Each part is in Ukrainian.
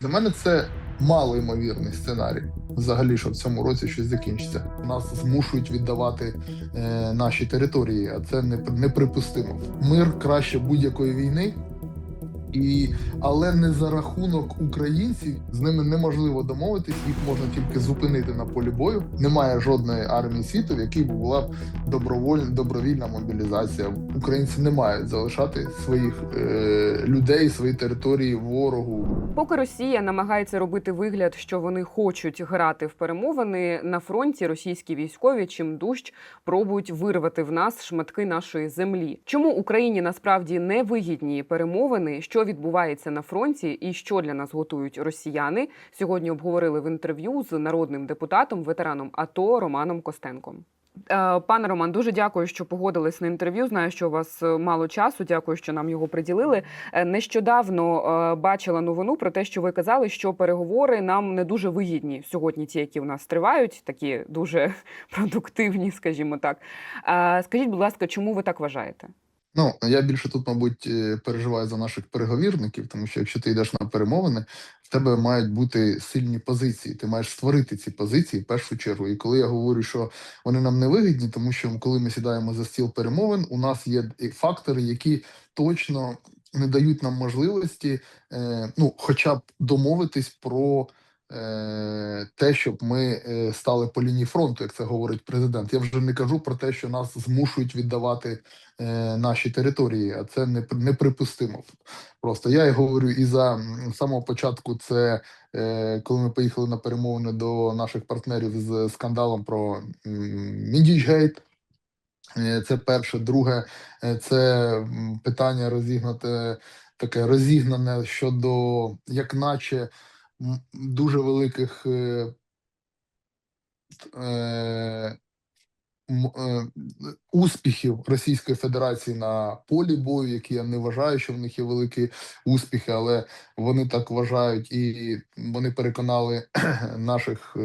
Для мене це малоймовірний сценарій. Взагалі, що в цьому році щось закінчиться. Нас змушують віддавати е, наші території, а це не, неприпустимо. Мир краще будь-якої війни. І, але не за рахунок українців з ними неможливо домовитись, їх можна тільки зупинити на полі бою. Немає жодної армії світу, в якій була б добровольна добровільна мобілізація. Українці не мають залишати своїх е, людей, свої території ворогу. Поки Росія намагається робити вигляд, що вони хочуть грати в перемовини на фронті, російські військові чим дужч пробують вирвати в нас шматки нашої землі. Чому Україні насправді не вигідні перемовини? Що відбувається на фронті, і що для нас готують росіяни? Сьогодні обговорили в інтерв'ю з народним депутатом, ветераном АТО Романом Костенком. Е, Пане Роман, дуже дякую, що погодились на інтерв'ю. Знаю, що у вас е, мало часу. Дякую, що нам його приділили. Е, Нещодавно бачила новину про те, що ви казали, що переговори нам не дуже вигідні сьогодні. Ті, які в нас тривають, такі дуже продуктивні, скажімо так. Скажіть, будь ласка, чому ви так вважаєте? Ну я більше тут, мабуть, е, переживаю за наших переговірників, тому що якщо ти йдеш на перемовини, в тебе мають бути сильні позиції. Ти маєш створити ці позиції в першу чергу. І коли я говорю, що вони нам не вигідні, тому що коли ми сідаємо за стіл перемовин, у нас є фактори, які точно не дають нам можливості, е, ну, хоча б домовитись про. Е, Те, щоб ми е, стали по лінії фронту, як це говорить президент. Я вже не кажу про те, що нас змушують віддавати е, наші території, а це не неприпустимо. Просто я і говорю і за самого початку, це коли ми поїхали на перемовини до наших партнерів з скандалом про Мідічгейт. Це перше, друге, це питання розігнате таке розігнане щодо, як наче дуже великих е, е, е, успіхів Російської Федерації на полі бою, які я не вважаю, що в них є великі успіхи, але вони так вважають, і вони переконали наших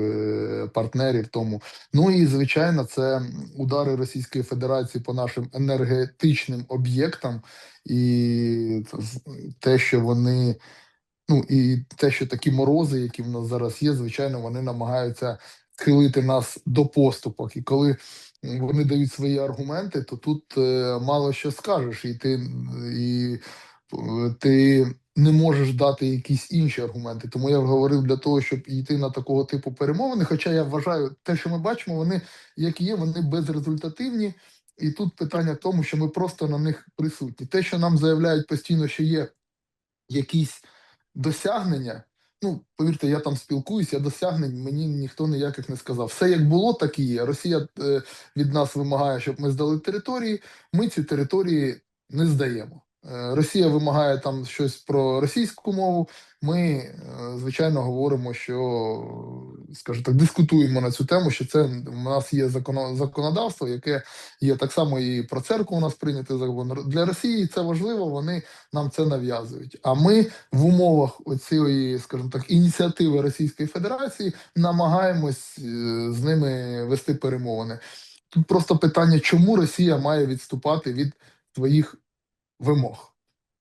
партнерів тому. Ну і звичайно, це удари Російської Федерації по нашим енергетичним об'єктам, і те, що вони. Ну і те, що такі морози, які в нас зараз є, звичайно, вони намагаються схилити нас до поступок. І коли вони дають свої аргументи, то тут е, мало що скажеш, і ти і е, ти не можеш дати якісь інші аргументи. Тому я говорив для того, щоб йти на такого типу перемовини. Хоча я вважаю, те, що ми бачимо, вони як є, вони безрезультативні. І тут питання в тому, що ми просто на них присутні. Те, що нам заявляють постійно, що є якісь досягнення. Ну, повірте, я там спілкуюся, досягнень мені ніхто ніяких не сказав. Все як було, так і є. Росія е, від нас вимагає, щоб ми здали території. Ми ці території не здаємо. Е, Росія вимагає там щось про російську мову. Ми, е, звичайно, говоримо, що, скажімо так, дискутуємо на цю тему, що це у нас є законодавство, яке є так само і про церкву у нас прийнятий закон. Для Росії це важливо, вони нам це нав'язують. А ми в умовах оцієї, скажімо так, ініціативи Російської Федерації намагаємось е, з ними вести перемовини. Тут просто питання, чому Росія має відступати від своїх вимог.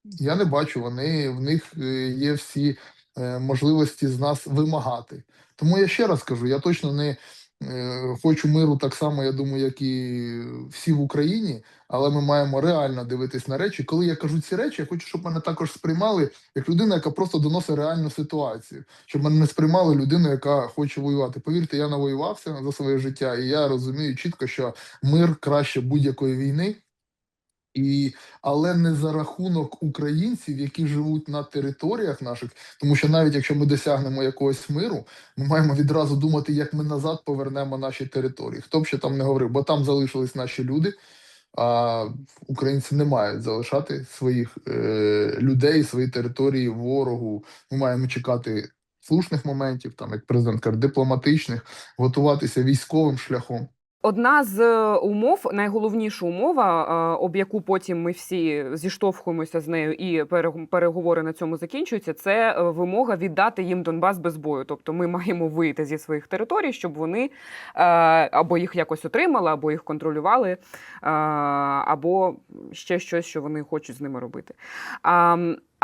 Я не бачу, вони в них е, є всі е, можливості з нас вимагати. Тому я ще раз кажу: я точно не е, хочу миру так само, я думаю, як і всі в Україні, але ми маємо реально дивитись на речі. Коли я кажу ці речі, я хочу, щоб мене також сприймали як людина, яка просто доносить реальну ситуацію, щоб мене не сприймали людину, яка хоче воювати. Повірте, я навоювався за своє життя, і я розумію чітко, що мир краще будь-якої війни. І але не за рахунок українців, які живуть на територіях наших, тому що навіть якщо ми досягнемо якогось миру, ми маємо відразу думати, як ми назад повернемо наші території. Хто б ще там не говорив, бо там залишились наші люди. А українці не мають залишати своїх е, людей, свої території ворогу. Ми маємо чекати слушних моментів, там як президент каже, дипломатичних, готуватися військовим шляхом. Одна з е, умов, найголовніша умова, е, об яку потім ми всі зіштовхуємося з нею, і переговори на цьому закінчуються, це е, вимога віддати їм Донбас без бою. Тобто ми маємо вийти зі своїх територій, щоб вони або їх якось отримали, або їх контролювали, або ще щось, що вони хочуть з ними робити.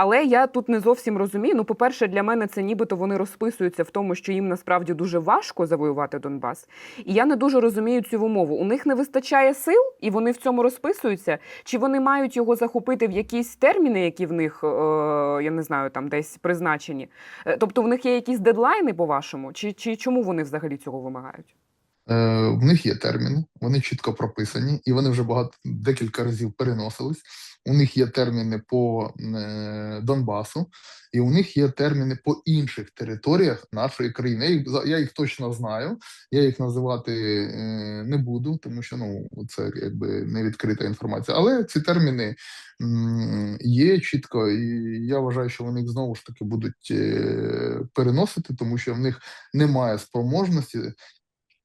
Але я тут не зовсім розумію. Ну, по-перше, для мене це нібито вони розписуються в тому, що їм насправді дуже важко завоювати Донбас. І я не дуже розумію цю умову. У них не вистачає сил, і вони в цьому розписуються. Чи вони мають його захопити в якісь терміни, які в них, е, я не знаю, там десь призначені? Е, Тобто в них є якісь дедлайни, по-вашому? Чи, чи чому вони взагалі цього вимагають? Е, в них є терміни, вони чітко прописані, і вони вже багато декілька разів переносились. У них є терміни по е, Донбасу, і у них є терміни по інших територіях нашої країни. Я їх, я їх точно знаю. Я їх називати е, не буду, тому що ну це якби не відкрита інформація. Але ці терміни є чітко, і я вважаю, що вони знову ж таки будуть е, переносити, тому що в них немає спроможності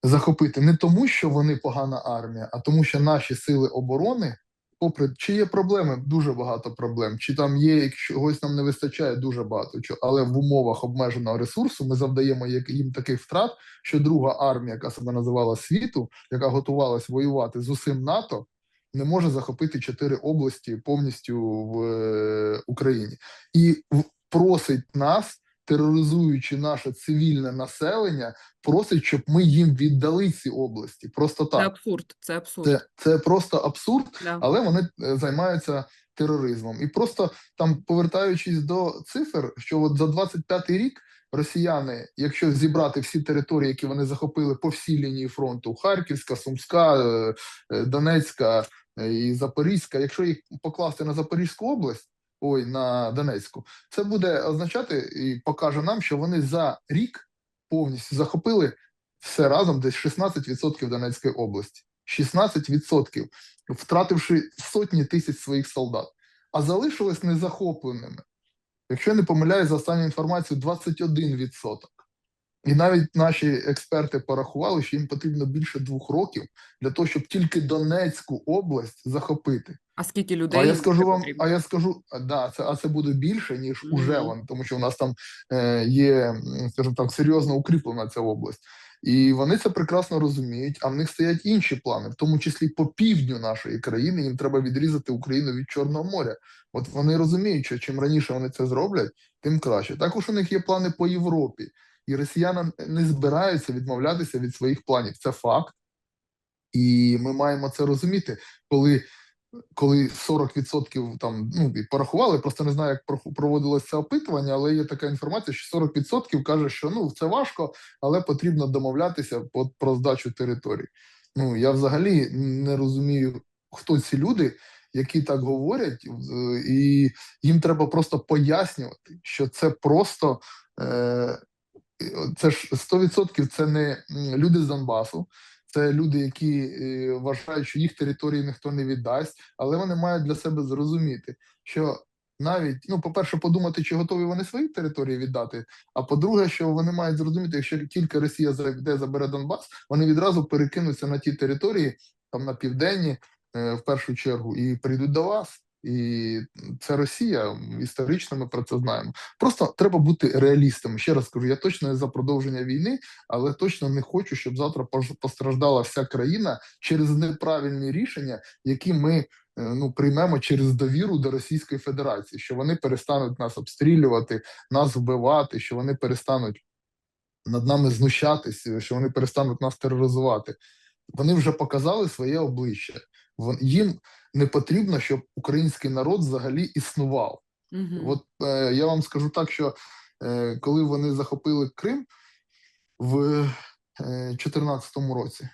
захопити не тому, що вони погана армія, а тому, що наші сили оборони, попри чи є проблеми, дуже багато проблем, чи там є чогось нам не вистачає, дуже багато чого. Але в умовах обмеженого ресурсу ми завдаємо їм таких втрат, що друга армія, яка себе називала світу, яка готувалась воювати з усім НАТО. Не може захопити чотири області повністю в е, Україні і просить нас, тероризуючи наше цивільне населення, просить, щоб ми їм віддали ці області. Просто Це так. абсурд. Це абсурд. Це, це просто абсурд, Да. але вони е, займаються тероризмом. І просто там, повертаючись до цифр, що от за 25-й рік росіяни, якщо зібрати всі території, які вони захопили по всій лінії фронту: Харківська, Сумська, е, е, Донецька і Запорізька, якщо їх покласти на Запорізьку область. Ой, на Донецьку, це буде означати і покаже нам, що вони за рік повністю захопили все разом десь 16% Донецької області. 16%, втративши сотні тисяч своїх солдат, а залишились незахопленими. Якщо я не помиляюсь, за останню інформацію 21%. І навіть наші експерти порахували, що їм потрібно більше двох років для того, щоб тільки Донецьку область захопити. А скільки людей? А я скажу вам, потрібно? а я скажу, да, це а це буде більше ніж Мгм. уже вон, тому що у нас там е, є, скажімо так, серйозно укріплена ця область, і вони це прекрасно розуміють. А в них стоять інші плани, в тому числі по півдню нашої країни. Їм треба відрізати Україну від Чорного моря. От вони розуміють, що чим раніше вони це зроблять, тим краще. Також у них є плани по Європі, і росіяни не збираються відмовлятися від своїх планів. Це факт. І ми маємо це розуміти, коли коли 40% там ну і порахували, просто не знаю, як проводилось це опитування, але є така інформація, що 40% каже, що ну це важко, але потрібно домовлятися про здачу територій. Ну я взагалі не розумію, хто ці люди, які так говорять, і їм треба просто пояснювати, що це просто. Е, це ж 100% це не люди з Донбасу, це люди, які е, вважають, що їх території ніхто не віддасть, але вони мають для себе зрозуміти, що навіть, ну, по-перше, подумати, чи готові вони свої території віддати. А по-друге, що вони мають зрозуміти, якщо тільки Росія зайде, забере Донбас, вони відразу перекинуться на ті території, там на південні, е, в першу чергу, і прийдуть до вас. І це Росія історично. Ми про це знаємо. Просто треба бути реалістами. Ще раз кажу, я точно не за продовження війни, але точно не хочу, щоб завтра постраждала вся країна через неправильні рішення, які ми е, ну приймемо через довіру до Російської Федерації, що вони перестануть нас обстрілювати, нас вбивати, що вони перестануть над нами знущатися, що вони перестануть нас тероризувати. Вони вже показали своє обличчя. Їм не потрібно, щоб український народ взагалі існував. Угу. От е, я вам скажу так, що е, коли вони захопили Крим в 2014 році,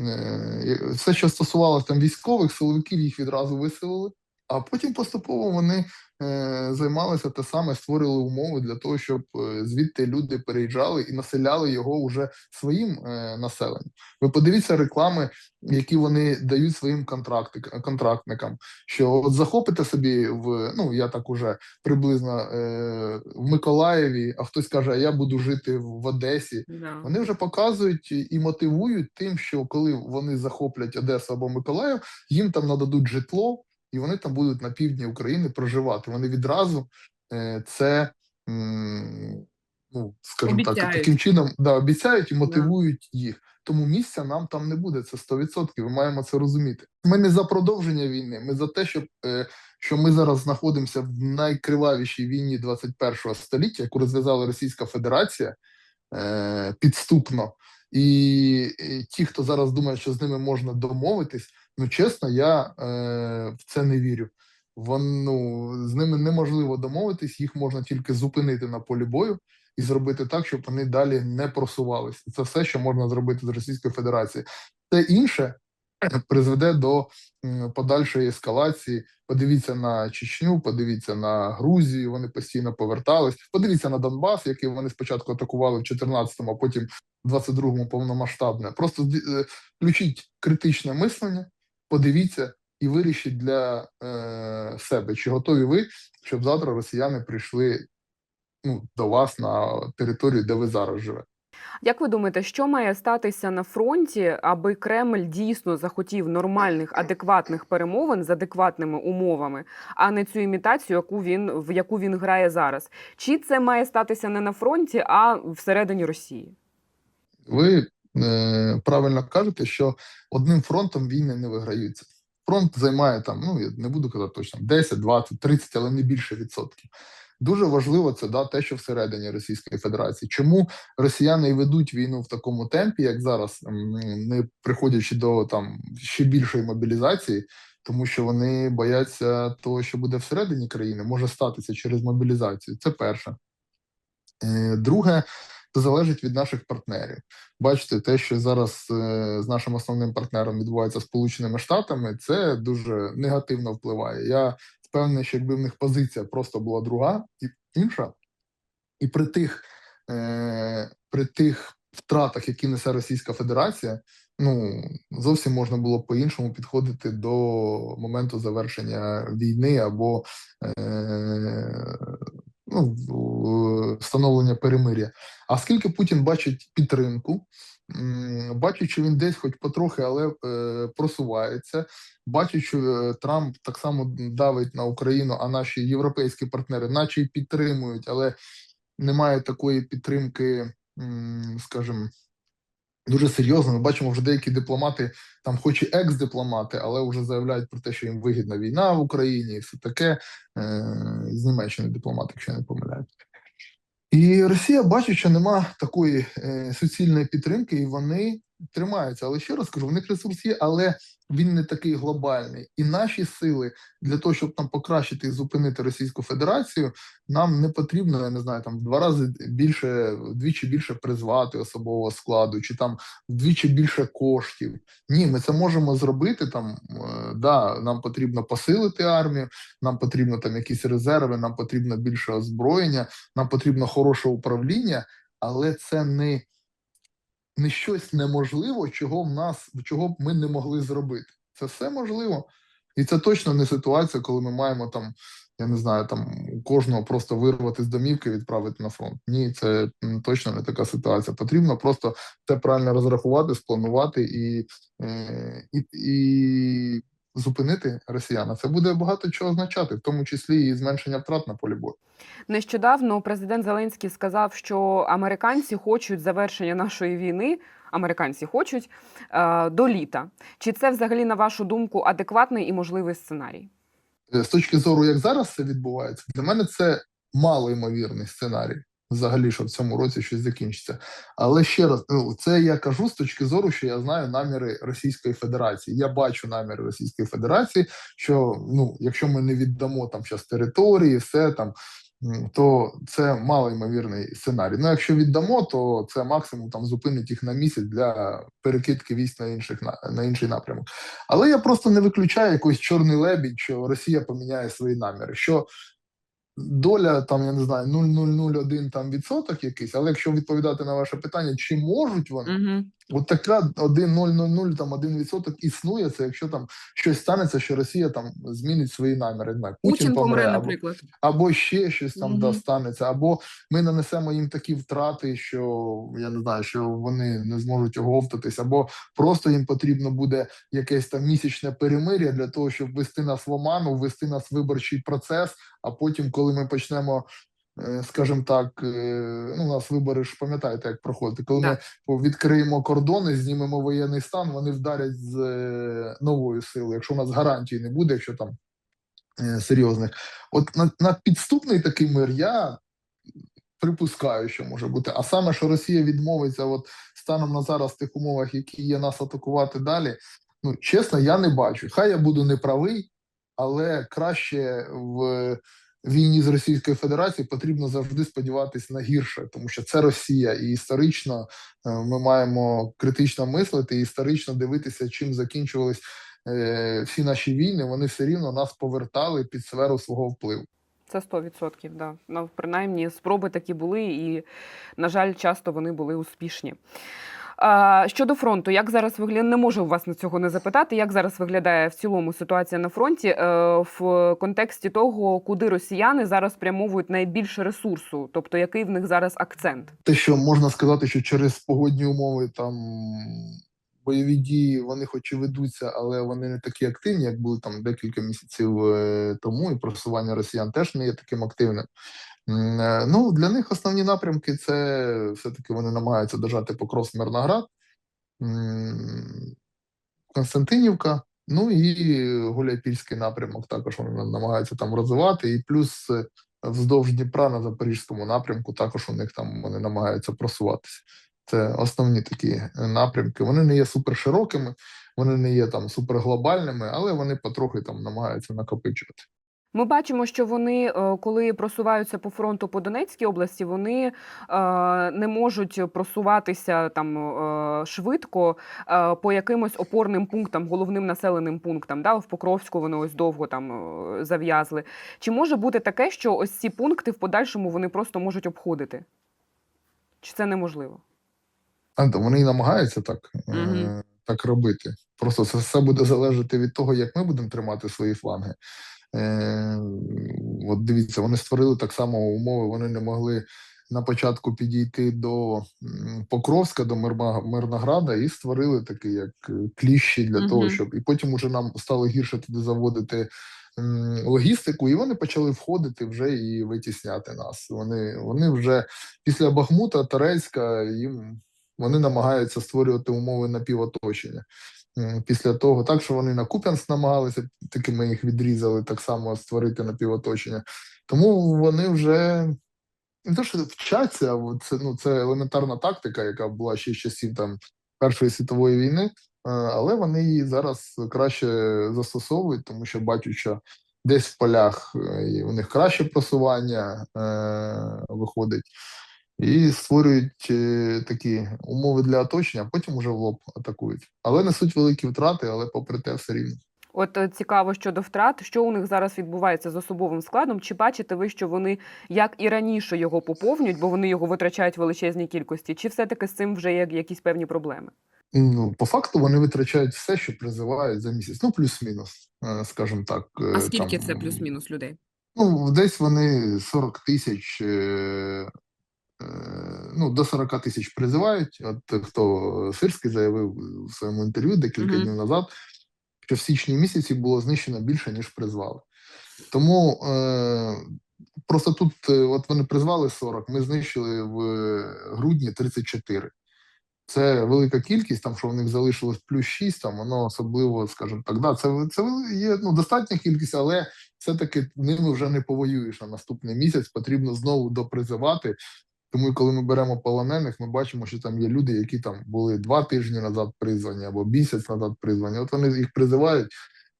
е, все, що стосувалося там військових, силовиків їх відразу виселили, а потім поступово вони е, займалися те саме, створили умови для того, щоб е, звідти люди переїжджали і населяли його уже своїм е, населенням. Ви подивіться реклами, які вони дають своїм контрактникам. Що от захопите собі в ну я так уже приблизно в Миколаєві, а хтось каже, а я буду жити в Одесі. Да. Вони вже показують і мотивують тим, що коли вони захоплять Одесу або Миколаїв, їм там нададуть житло, і вони там будуть на півдні України проживати. Вони відразу е, це. м, Ну, скажімо так, таким чином да, обіцяють і мотивують їх. тому місця нам там не буде. Це 100%. Ми маємо це розуміти. Ми не за продовження війни, ми за те, щоб е, що ми зараз знаходимося в найкривавішій війні 21-го століття, яку розв'язала Російська Федерація е, підступно. І ті, хто зараз думає, що з ними можна домовитись, ну чесно, я е, в це не вірю. Вон, ну, з ними неможливо домовитись, їх можна тільки зупинити на полі бою і зробити так, щоб вони далі не просувалися. Це все, що можна зробити з Російською Федерацією. Те інше призведе до подальшої ескалації. Подивіться на Чечню, подивіться на Грузію. Вони постійно повертались. Подивіться на Донбас, який вони спочатку атакували в 14-му, а потім в 22-му повномасштабне. Просто е, включіть критичне мислення, подивіться і вирішіть для е, себе, чи готові ви, щоб завтра росіяни прийшли ну, до вас на територію, де ви зараз живете. Як ви думаєте, що має статися на фронті, аби Кремль дійсно захотів нормальних, адекватних перемовин з адекватними умовами, а не цю імітацію, яку він в яку він грає зараз? Чи це має статися не на фронті, а всередині Росії? Ви правильно кажете, що одним фронтом війни не виграються. Фронт займає там, ну я не буду казати точно 10, 20, 30, але не більше відсотків. Дуже важливо це да, те, що всередині Російської Федерації. Чому росіяни ведуть війну в такому темпі, як зараз, не приходячи до там ще більшої мобілізації, тому що вони бояться того, що буде всередині країни, може статися через мобілізацію. Це перше. Е, Друге, це залежить від наших партнерів. Бачите, те, що зараз е, з нашим основним партнером відбувається Сполученими Штатами, це дуже негативно впливає. Я впевнений, що якби в них позиція просто була друга і інша, і при тих, е, при тих втратах, які несе Російська Федерація, ну зовсім можна було по-іншому підходити до моменту завершення війни або е, ну, встановлення перемиря. А скільки Путін бачить підтримку, бачить, що він десь, хоч потрохи, але е, просувається, бачить, що е, Трамп так само давить на Україну, а наші європейські партнери, наче й підтримують, але немає такої підтримки, скажімо, дуже серйозно. Ми бачимо, вже деякі дипломати, там, хоч і екс-дипломати, але вже заявляють про те, що їм вигідна війна в Україні, і все таке е, з Німеччини дипломати, якщо я не помиляюсь. І Росія бачить, що нема такої е, суцільної підтримки, і вони тримаються. Але ще раз кажу, в них ресурс є, але він не такий глобальний. І наші сили для того, щоб там покращити і зупинити Російську Федерацію, нам не потрібно, я не знаю, там в два рази більше, вдвічі більше призвати особового складу, чи там вдвічі більше коштів. Ні, ми це можемо зробити. Там е, да, нам потрібно посилити армію, нам потрібно там якісь резерви, нам потрібно більше озброєння, нам потрібно хороше управління, але це не, не щось неможливо, чого в нас чого б ми не могли зробити. Це все можливо. І це точно не ситуація, коли ми маємо там, я не знаю, там у кожного просто вирвати з домівки відправити на фронт. Ні, це точно не така ситуація. Потрібно просто це правильно розрахувати, спланувати і, е, і, і зупинити росіян. Це буде багато чого означати, в тому числі і зменшення втрат на полі бою. Нещодавно президент Зеленський сказав, що американці хочуть завершення нашої війни. Американці хочуть е, до літа. Чи це взагалі, на вашу думку, адекватний і можливий сценарій? Е, з точки зору, як зараз це відбувається, для мене це малоймовірний сценарій. Взагалі, що в цьому році щось закінчиться. Але ще раз, ну це я кажу з точки зору, що я знаю наміри Російської Федерації. Я бачу наміри Російської Федерації, що ну, якщо ми не віддамо там зараз території, все там, то це малоймовірний сценарій. Ну, якщо віддамо, то це максимум там зупинить їх на місяць для перекидки військ на інших на інший напрямок. Але я просто не виключаю якийсь чорний лебідь, що Росія поміняє свої наміри. Що доля там, я не знаю, 0,001 там відсоток якийсь, але якщо відповідати на ваше питання, чи можуть вони, Угу. От така 1,000 там 1 відсоток існує, це якщо там щось станеться, що Росія там змінить свої наміри. Знаю, Путін помре, або, наприклад. або ще щось там Мгм. да, станеться, або ми нанесемо їм такі втрати, що я не знаю, що вони не зможуть оговтатись, або просто їм потрібно буде якесь там місячне перемир'я для того, щоб ввести нас в оману, ввести нас в виборчий процес. А потім, коли ми почнемо скажімо так, е, ну, у нас вибори ж пам'ятаєте, як проходить. Коли Так. ми відкриємо кордони, знімемо воєнний стан, вони вдарять з е, новою силою, якщо у нас гарантій не буде, якщо там е, серйозних. От на, на підступний такий мир я припускаю, що може бути. А саме, що Росія відмовиться, от станом на зараз в тих умовах, які є нас атакувати далі. Ну чесно, я не бачу. Хай я буду неправий, але краще в війні з Російською Федерацією потрібно завжди сподіватися на гірше, тому що це Росія, і історично е, ми маємо критично мислити і історично дивитися, чим закінчувались е, всі наші війни. Вони все рівно нас повертали під сферу свого впливу. Це 100%, да. Ну, принаймні, спроби такі були, і, на жаль, часто вони були успішні. Щодо фронту, як зараз виглядає, не можу вас на цього не запитати, як зараз виглядає в цілому ситуація на фронті е, в контексті того, куди росіяни зараз спрямовують найбільше ресурсу, тобто який в них зараз акцент? те, що можна сказати, що через погодні умови там бойові дії вони хоч і ведуться, але вони не такі активні, як були там декілька місяців е, тому, і просування росіян теж не є таким активним. Е, Ну, для них основні напрямки це все-таки вони намагаються держати покров Мирноград, Константинівка, ну і Гуляйпільський напрямок також вони намагаються там розвивати. І плюс е, вздовж Дніпра на Запорізькому напрямку також у них там вони намагаються просуватися. Це основні такі е, напрямки. Вони не є суперширокими, вони не є там суперглобальними, але вони потрохи там намагаються накопичувати. Ми бачимо, що вони, е, коли просуваються по фронту по Донецькій області, вони е, не можуть просуватися там е, швидко по якимось опорним пунктам, головним населеним пунктам. Да? В Покровську вони ось довго там зав'язли. Чи може бути таке, що ось ці пункти в подальшому вони просто можуть обходити? Чи це неможливо? Вони і намагаються так, е, так робити. Просто це все буде залежати від того, як ми будемо тримати свої фланги. Е, от дивіться, вони створили так само умови, вони не могли на початку підійти до Покровська, до Мирнограда, і створили такі як е, кліщі для того, щоб і потім уже нам стало гірше туди заводити логістику, і вони почали входити вже і витісняти нас. Вони, вони вже після Бахмута, Торецька, їм вони намагаються створювати умови напівоточення. М, Після того, так що вони на Куп'янськ намагалися, таки ми їх відрізали так само створити напівоточення. Тому вони вже не те, що вчаться, це ну це елементарна тактика, яка була ще з часів там Першої світової війни, е, але вони її зараз краще застосовують, тому що бачать, що десь в полях е, у них краще просування е, виходить, і створюють е, такі умови для оточення, а потім уже в лоб атакують. Але несуть великі втрати, але попри те все рівно. От е, цікаво щодо втрат, що у них зараз відбувається з особовим складом. Чи бачите ви, що вони як і раніше його поповнюють, бо вони його витрачають в величезній кількості, чи все-таки з цим вже є якісь певні проблеми? Ну, по факту вони витрачають все, що призивають за місяць. Ну, плюс-мінус, е, скажімо так. А скільки там, це плюс-мінус людей? Ну, десь вони 40 тисяч, ну, до 40 тисяч призивають. От хто Сирський заявив у своєму інтерв'ю декілька Мгм. днів назад, що в січні місяці було знищено більше, ніж призвали. Тому е, просто тут, е, от вони призвали 40, ми знищили в грудні 34. Це велика кількість, там що в них залишилось плюс 6, там воно особливо, скажімо так, да, це, це є ну, достатня кількість, але все-таки ними вже не повоюєш на наступний місяць, потрібно знову допризивати. Тому коли ми беремо полонених, ми бачимо, що там є люди, які там були два тижні назад призвані або місяць назад призвані. От вони їх призивають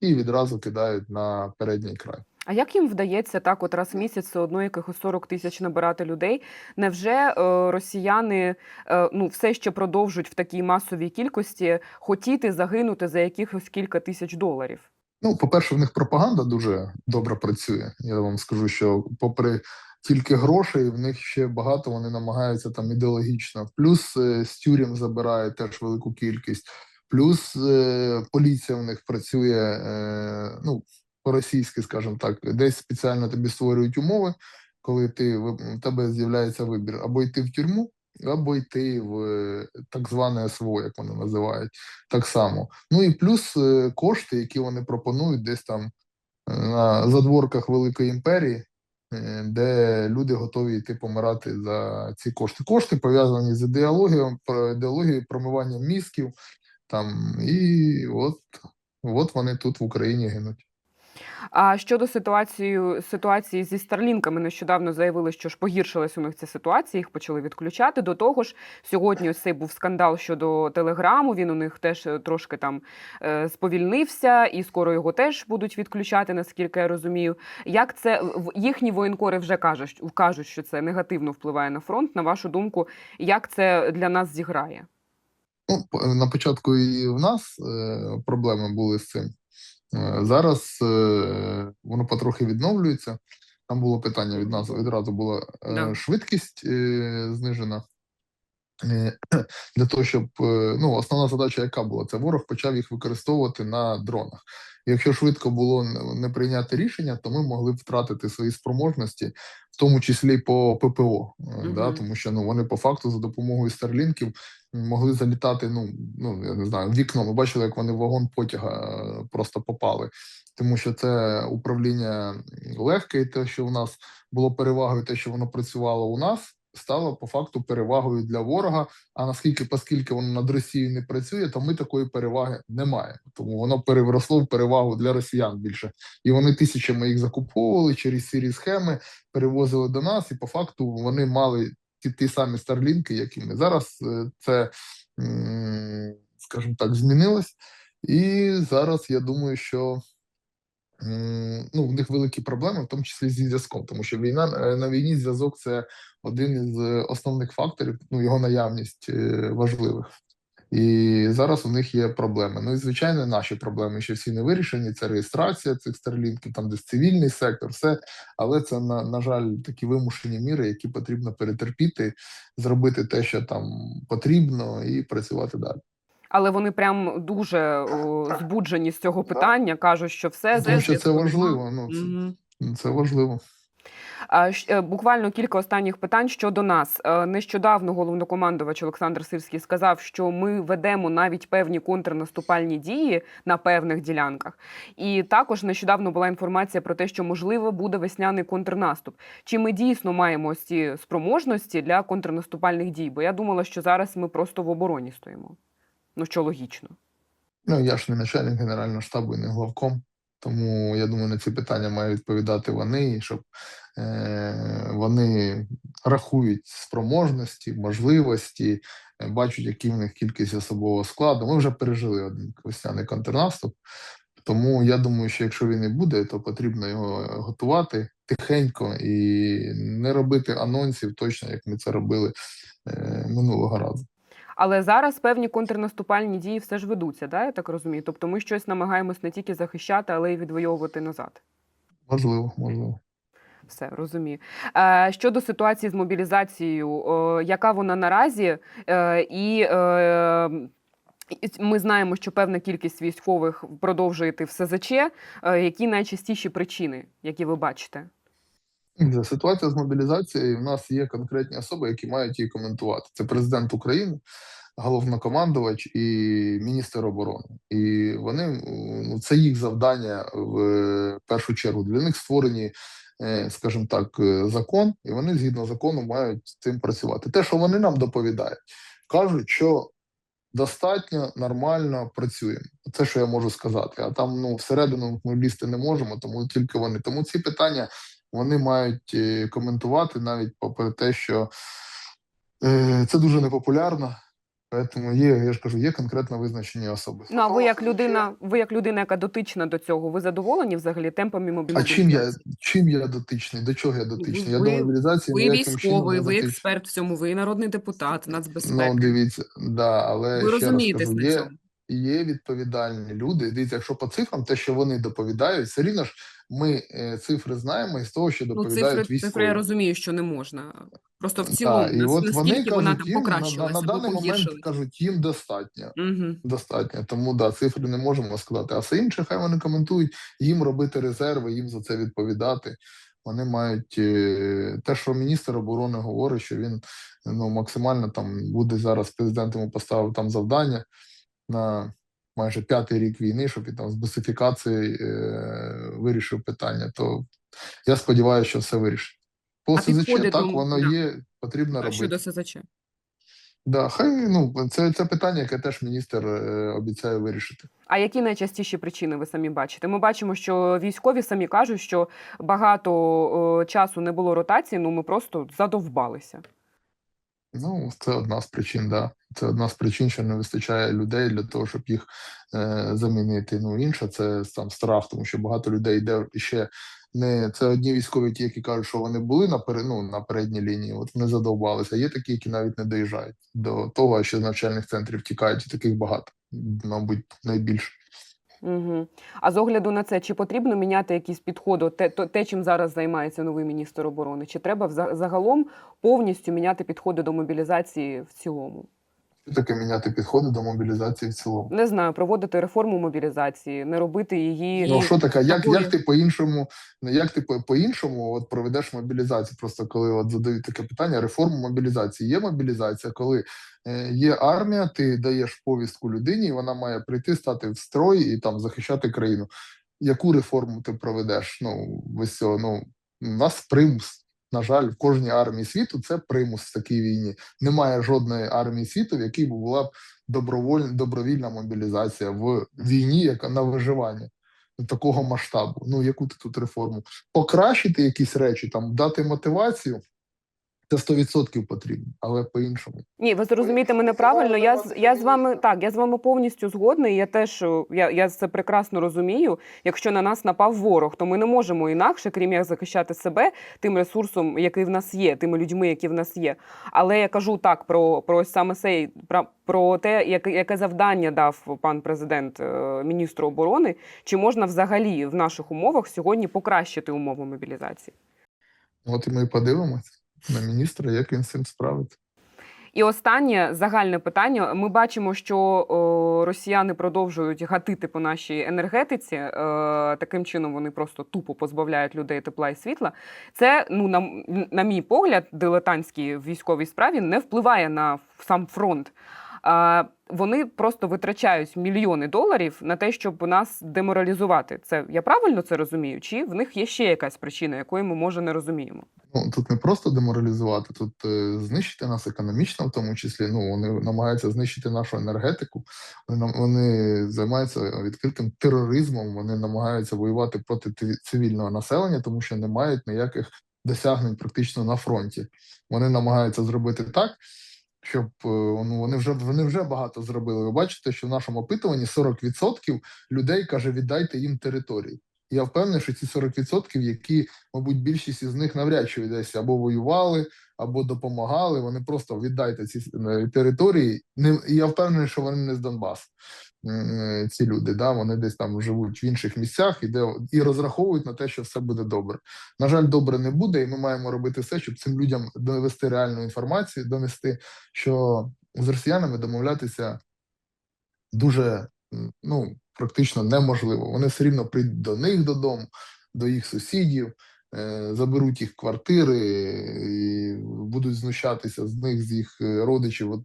і відразу кидають на передній край. А як їм вдається так, от раз в місяць все одно якихось 40 тисяч набирати людей? Невже е, росіяни е, ну все ще продовжують в такій масовій кількості хотіти загинути за якихось кілька тисяч доларів? Ну, по-перше, в них пропаганда дуже добре працює. Я вам скажу, що попри тільки грошей, в них ще багато вони намагаються там ідеологічно. Плюс е, з тюрем забирає теж велику кількість, плюс е, поліція в них працює е, ну, по-російськи, скажімо так, десь спеціально тобі створюють умови, коли ти у тебе з'являється вибір або йти в тюрму, або йти в так зване СВО, як вони називають, так само. Ну і плюс кошти, які вони пропонують десь там на задворках Великої імперії, де люди готові йти помирати за ці кошти. Кошти пов'язані з ідеологією, ідеологією промивання мізків. Там і от, от вони тут в Україні гинуть. А щодо ситуації, ситуації зі старлінками, нещодавно заявили, що ж погіршилась у них ця ситуація, їх почали відключати. До того ж, сьогодні ось цей був скандал щодо телеграму. Він у них теж е, трошки там е, сповільнився, і скоро його теж будуть відключати, наскільки я розумію. Як це їхні воєнкори вже кажуть, кажуть, що це негативно впливає на фронт. На вашу думку, як це для нас зіграє? Ну, на початку і в нас е, проблеми були з цим. Е, зараз е, воно потрохи відновлюється. Там було питання від нас відразу була е, Да. швидкість знижена. Для того, щоб ну, основна задача, яка була, це ворог почав їх використовувати на дронах. Якщо швидко було не- прийняти рішення, то ми могли втратити свої спроможності, в тому числі по ППО. е, Да, тому що ну, вони по факту за допомогою старлінків могли залітати. Ну, ну я не знаю, вікно. Ми бачили, як вони вагон потяга просто попали. Тому що це управління легке, і те, що в нас було перевагою, те, що воно працювало у нас, стало по факту перевагою для ворога. А наскільки, оскільки воно над Росією не працює, то ми такої переваги не маємо. Тому воно переросло в перевагу для росіян більше. І вони тисячами їх закуповували через сірі схеми, перевозили до нас, і по факту вони мали ті, ті самі старлінки, які ми зараз. е, Це, скажімо так, змінилось. І зараз я думаю, що ну, в них великі проблеми, в тому числі зі зв'язком, тому що війна е, на війні зв'язок це один із е, основних факторів, ну його наявність е, важливих. І зараз у них є проблеми. Ну і звичайно, наші проблеми ще всі не вирішені. Це реєстрація цих старлінків, там десь цивільний сектор, все. Але це на, на жаль такі вимушені міри, які потрібно перетерпіти, зробити те, що там потрібно, і працювати далі. Але вони прям дуже о, збуджені з цього питання, кажуть, що все Тому що це важливо. Ну це, це важливо. Е, Буквально кілька останніх питань щодо нас. Е, Нещодавно головнокомандувач Олександр Сирський сказав, що ми ведемо навіть певні контрнаступальні дії на певних ділянках. І також нещодавно була інформація про те, що можливо буде весняний контрнаступ. Чи ми дійсно маємо ці спроможності для контрнаступальних дій? Бо я думала, що зараз ми просто в обороні стоїмо. Ну що логічно. Ну я ж не начальник генерального штабу і не главком. Тому я думаю, на ці питання мають відповідати вони, щоб е, вони рахують спроможності, можливості, е, бачать, які в них кількість особового складу. Ми вже пережили один весняний контрнаступ. Тому я думаю, що якщо він і буде, то потрібно його готувати тихенько і не робити анонсів, точно як ми це робили е, минулого разу. Але зараз певні контрнаступальні дії все ж ведуться, да? я так розумію. Тобто ми щось намагаємось не тільки захищати, але й відвоювати назад. Можливо, можливо. Все розумію. Е, щодо ситуації з мобілізацією, яка вона наразі, е, і е, ми знаємо, що певна кількість військових продовжує йти в СЗЧ. Які найчастіші причини, які ви бачите? Ситуація з мобілізацією. У нас є конкретні особи, які мають її коментувати. Це президент України, головнокомандувач і міністр оборони. І вони ну, це їх завдання в першу чергу. Для них створені, е, скажімо так, е, закон, і вони згідно закону мають цим працювати. Те, що вони нам доповідають, кажуть, що. Достатньо нормально працюємо. Це що я можу сказати. А там ну всередину ми лізти не можемо, тому тільки вони. Тому ці питання вони мають е, коментувати навіть попри те, що е, це дуже непопулярно. Тому є, я ж кажу, є конкретно визначені особи. Ну а ви як людина, ви як людина, яка дотична до цього, ви задоволені взагалі темпами А мобілізації? чим я чим я дотичний? До чого я дотичний? я Ви- до мобілізації Ви військовий, ви експерт в цьому, ви народний депутат, Ну дивіться, да, але ви ще раз розумієтесь кажу, на є, цьому. Є відповідальні люди. Дивіться, якщо по цифрам, те, що вони доповідають, все рівно ж ми е, цифри знаємо із того, що Ну, доповідають цифри, військові. цифри я розумію, що не можна. Просто в Так, цілому, і нас- от вони наскільки вона кажуть, там їм на, на, на даний момент кажуть, їм достатньо. Угу. Достатньо. Тому да, цифри не можемо сказати. А все інше, хай вони коментують, їм робити резерви, їм за це відповідати. Вони мають е, те, що міністр оборони говорить, що він ну максимально там буде зараз президент йому поставив там завдання на майже п'ятий рік війни, щоб він там з бусифікації е, вирішив питання. То я сподіваюся, що все вирішить. По СЗЧ так воно да. є, потрібно А робити. щодо СЗЧ? Да, хай ну це, це питання, яке теж міністр е, обіцяє вирішити. А які найчастіші причини ви самі бачите? Ми бачимо, що військові самі кажуть, що багато о, часу не було ротації, ну ми просто задовбалися. Ну, це одна з причин, да. Це одна з причин, що не вистачає людей для того, щоб їх е, замінити. Ну, інша це сам страх, тому що багато людей йде ще не це одні військові, ті, які кажуть, що вони були на пере, ну, на передній лінії, от вони задовбалися. Є такі, які навіть не доїжджають до того, що з навчальних центрів тікають, і таких багато, мабуть, найбільше. Угу. А з огляду на це, чи потрібно міняти якісь підходи, те, те, чим зараз займається новий міністр оборони? Чи треба загалом повністю міняти підходи до мобілізації в цілому? Що таке міняти підходи до мобілізації в цілому? Не знаю, проводити реформу мобілізації, не робити її. Ну що таке? Як, як ти по-іншому, ну, як ти по- по-іншому от проведеш мобілізацію? Просто коли от задають таке питання, реформу мобілізації. Є мобілізація, коли е, є армія, ти даєш повістку людині, і вона має прийти, стати в строй і там захищати країну. Яку реформу ти проведеш? Ну, без цього, ну, у нас примус. На жаль, в кожній армії світу це примус в такій війні. Немає жодної армії світу, в якій була б добровольна добровільна мобілізація в війні, яка на виживання такого масштабу. Ну, яку ти тут реформу? Покращити якісь речі, там дати мотивацію. Це 100% потрібно, але по-іншому. Ні, ви зрозумієте мене правильно. Я з я з вами так, я з вами повністю згодна. Я теж я, я це прекрасно розумію. Якщо на нас напав ворог, то ми не можемо інакше, крім як захищати себе тим ресурсом, який в нас є, тими людьми, які в нас є. Але я кажу так про, про ось саме цей про, про те, яке, яке завдання дав пан президент е, міністру оборони. Чи можна взагалі в наших умовах сьогодні покращити умови мобілізації? От і ми подивимося на міністра, як він з цим справиться. І останнє загальне питання. Ми бачимо, що о, росіяни продовжують гатити по нашій енергетиці. Е, таким чином вони просто тупо позбавляють людей тепла і світла. Це, ну на, на мій погляд, дилетантській військовій справі не впливає на сам фронт. Вони просто витрачають мільйони доларів на те, щоб нас деморалізувати. Це я правильно це розумію? Чи в них є ще якась причина, якої ми може не розуміємо? Ну тут не просто деморалізувати, тут е, знищити нас економічно, в тому числі. Ну вони намагаються знищити нашу енергетику. Вони вони займаються відкритим тероризмом. Вони намагаються воювати проти ти- цивільного населення, тому що не мають ніяких досягнень практично на фронті. Вони намагаються зробити так. Щоб е, ну вони вже вони вже багато зробили. Ви бачите, що в нашому опитуванні 40% людей каже: віддайте їм території. Я впевнений, що ці 40%, які, мабуть, більшість із них навряд чи десь або воювали, або допомагали. Вони просто віддайте ці е, території. Я впевнений, що вони не з Донбасу. М, Ці люди, да, вони десь там живуть в інших місцях і де і розраховують на те, що все буде добре. На жаль, добре не буде, і ми маємо робити все, щоб цим людям довести реальну інформацію, донести, що з росіянами домовлятися дуже ну практично неможливо. Вони все рівно прийдуть до них додому, до їх сусідів, е, заберуть їх квартири і будуть знущатися з них, з їх е, родичів. От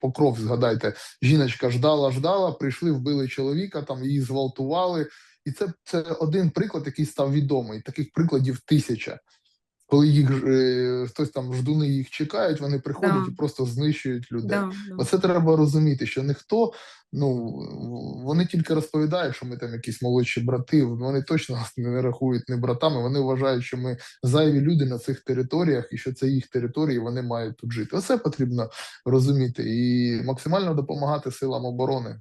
покров, згадайте, жіночка ждала, ждала, прийшли, вбили чоловіка, там її зґвалтували. І це, це один приклад, який став відомий. Таких прикладів тисяча. Коли їх е, хтось там ждуни їх чекають, вони приходять Да. і просто знищують людей. Да, да. Оце треба розуміти, що ніхто, ну вони тільки розповідають, що ми там якісь молодші брати. Вони точно нас не рахують не братами. Вони вважають, що ми зайві люди на цих територіях, і що це їх території, вони мають тут жити. Оце потрібно розуміти і максимально допомагати силам оборони.